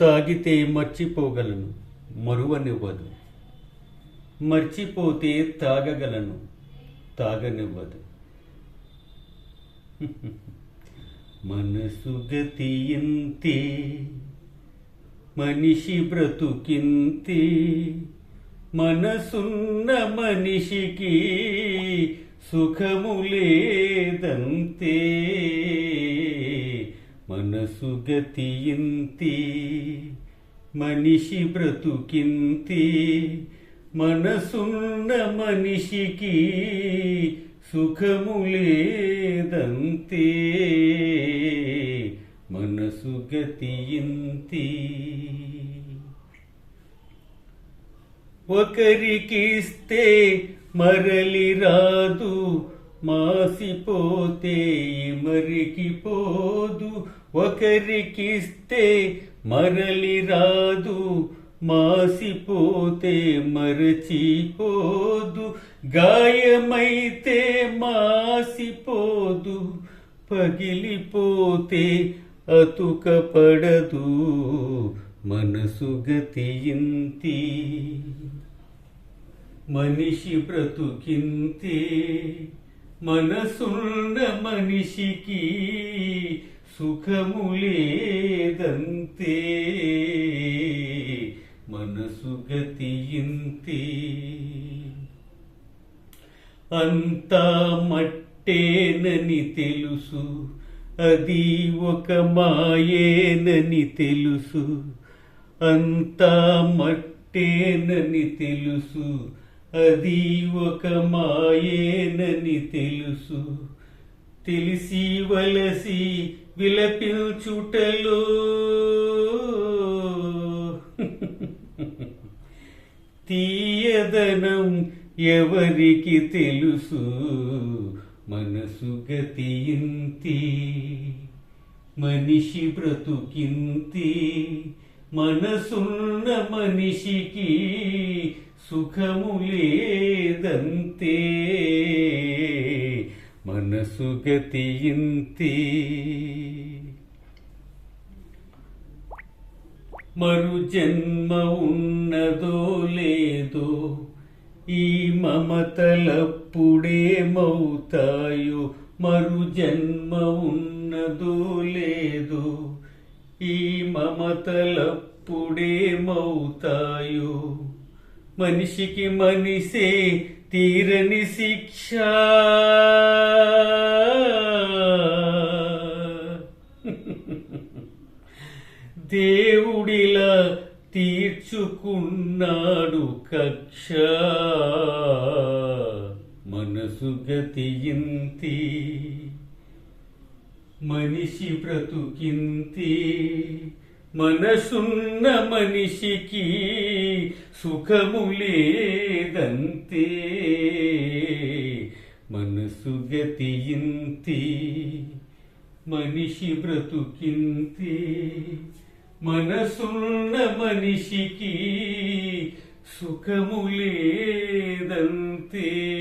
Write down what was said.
తాగితే మర్చిపోగలను మరువనివ్వదు. మర్చిపోతే తాగగలను తాగనివ్వదు. మనసు గతి ఎంతే మనిషి బ్రతుకింతే మనసున్న మనిషికి సుఖము లేదంతే. మనసు గతి మనిషి బ్రతుకింతి మనసున్న మనిషికి సుఖము లేదంతే. మనసు గతి ఒకరికిస్తే మరలి రాదు మాసిపోతే మరికి పోదు ఒకరికిస్తే మరలి రాదు. మాసిపోతే మరచిపోదు. గాయమైతే మాసిపోదు. పగిలిపోతే అతుకపడదు. మనసు గతి ఇంతి మనిషి బ్రతుకింతే మనసున్న మనిషికి సుఖము లేదంతే మనసు గతి ఇంతే అంతా మట్టేనని తెలుసు. అది ఒక మాయేనని తెలుసు. అంతా మట్టేనని తెలుసు. అది ఒక మాయేనని తెలుసు. తెలిసి వలసి విలపించుటలో. తీయదనం ఎవరికి తెలుసు? మనసు గతి ఇంతి మనిషి బ్రతుకింతి. మనసున్న మనిషికి సుఖము లేదంతే మనసు గతి ఇంతి మరు జన్మ ఉన్నదో లేదో ఈ మమతలప్పుడేమవుతాయో మరు జన్మ ఉన్నదో లేదో ఈ మమతలప్పుడేమవుతాయో మనిషికి మనిషే తీరని శిక్ష. దేవుడిలా తీర్చుకున్నాడు కక్ష. మనసు గతి మనిషి బ్రతుకింతి మనసున్న మనిషికి సుఖము లేదంతే. మనసు గతి మనిషి బ్రతుకింతి మనసున్న మనిషికి సుఖము లేదంతే.